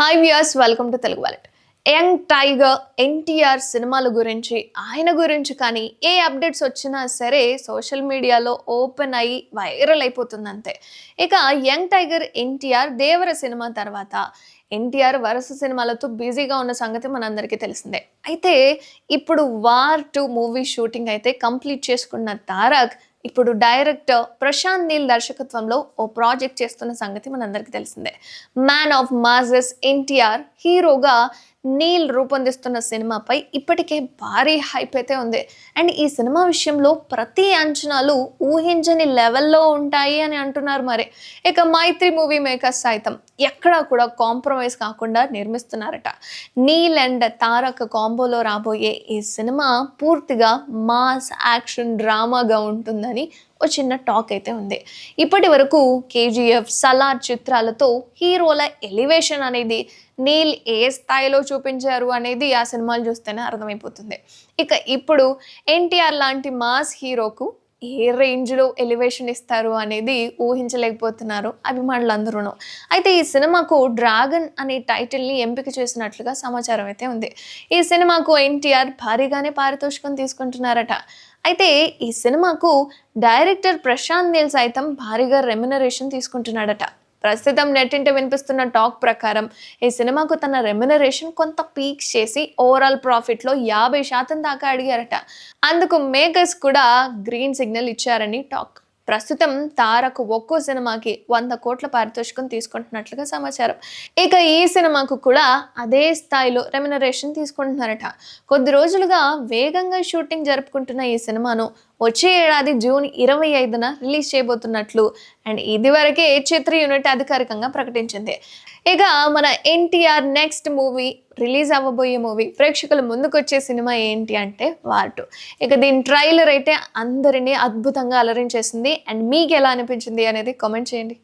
Hi viewers welcome to Telugu wallet young tiger NTR సినిమాల గురించి ఆయన గురించి కానీ ఏ అప్డేట్స్ వచ్చినా సరే సోషల్ మీడియాలో ఓపెన్ అయ్యి వైరల్ అయిపోతుందంతే ఇక young tiger NTR Devara cinema తర్వాత ఎన్టీఆర్ వరుస సినిమాలతో బిజీగా ఉన్న సంగతి మనందరికీ తెలిసిందే. అయితే ఇప్పుడు వార్ టూ మూవీ షూటింగ్ అయితే కంప్లీట్ చేసుకున్న తారక్ ఇప్పుడు డైరెక్టర్ ప్రశాంత్ నీల్ దర్శకత్వంలో ఓ ప్రాజెక్ట్ చేస్తున్న సంగతి మనందరికీ తెలిసిందే. మ్యాన్ ఆఫ్ మాజెస్ ఎన్టీఆర్ హీరోగా నీల్ రూపొందిస్తున్న సినిమాపై ఇప్పటికే భారీ హైప్ అయితే ఉంది. అండ్ ఈ సినిమా విషయంలో ప్రతి అంచనాలు ఊహించని లెవెల్లో ఉంటాయి అని అంటున్నారు మరి. ఇక మైత్రి మూవీ మేకర్స్ సైతం ఎక్కడా కూడా కాంప్రమైజ్ కాకుండా నిర్మిస్తున్నారట. నీల్ అండ్ తారక్ కాంబోలో రాబోయే ఈ సినిమా పూర్తిగా మాస్ యాక్షన్ డ్రామాగా ఉంటుందని ఓ చిన్న టాక్ అయితే ఉంది. ఇప్పటి వరకు కేజీఎఫ్ సలార్ చిత్రాలతో హీరోల ఎలివేషన్ అనేది నీల్ ఏ స్థాయిలో చూపించారు అనేది ఆ సినిమాలు చూస్తేనే అర్థమైపోతుంది. ఇక ఇప్పుడు ఎన్టీఆర్ లాంటి మాస్ హీరోకు ఏ రేంజ్లో ఎలివేషన్ ఇస్తారు అనేది ఊహించలేకపోతున్నారు అభిమానులందరూ అయితే ఈ సినిమాకు డ్రాగన్ అనే టైటిల్ని ఎంపిక చేసినట్లుగా సమాచారం అయితే ఉంది. ఈ సినిమాకు ఎన్టీఆర్ భారీగానే పారితోషికం తీసుకుంటున్నారట. అయితే ఈ సినిమాకు డైరెక్టర్ ప్రశాంత్ నీల్ సైతం భారీగా రెమ్యునరేషన్ తీసుకుంటున్నాడట. ప్రస్తుతం నెట్టింట వినిపిస్తున్న టాక్ ప్రకారం ఈ సినిమాకు తన రెమ్యునరేషన్ కొంత పీక్స్ చేసి ఓవరాల్ ప్రాఫిట్లో యాభై శాతం దాకా అడిగారట. అందుకు మేకర్స్ కూడా గ్రీన్ సిగ్నల్ ఇచ్చారని టాక్. ప్రస్తుతం తారకు ఒక్కో సినిమాకి వంద కోట్ల పారితోషికం తీసుకుంటున్నట్లుగా సమాచారం. ఇక ఈ సినిమాకు కూడా అదే స్థాయిలో రెమ్యునరేషన్ తీసుకుంటున్నారట. కొద్ది రోజులుగా వేగంగా షూటింగ్ జరుపుకుంటున్న ఈ సినిమాను వచ్చే ఏడాది జూన్ ఇరవై ఐదున రిలీజ్ చేయబోతున్నట్లు అండ్ ఇదివరకే చిత్ర యూనిట్ అధికారికంగా ప్రకటించింది. ఇక మన ఎన్టీఆర్ నెక్స్ట్ మూవీ రిలీజ్ అవ్వబోయే మూవీ ప్రేక్షకుల ముందుకొచ్చే సినిమా ఏంటి అంటే వార్టు ఇక దీని ట్రైలర్ అయితే అందరినీ అద్భుతంగా అలరించేసింది అండ్ మీకు ఎలా అనిపించింది అనేది కామెంట్ చేయండి.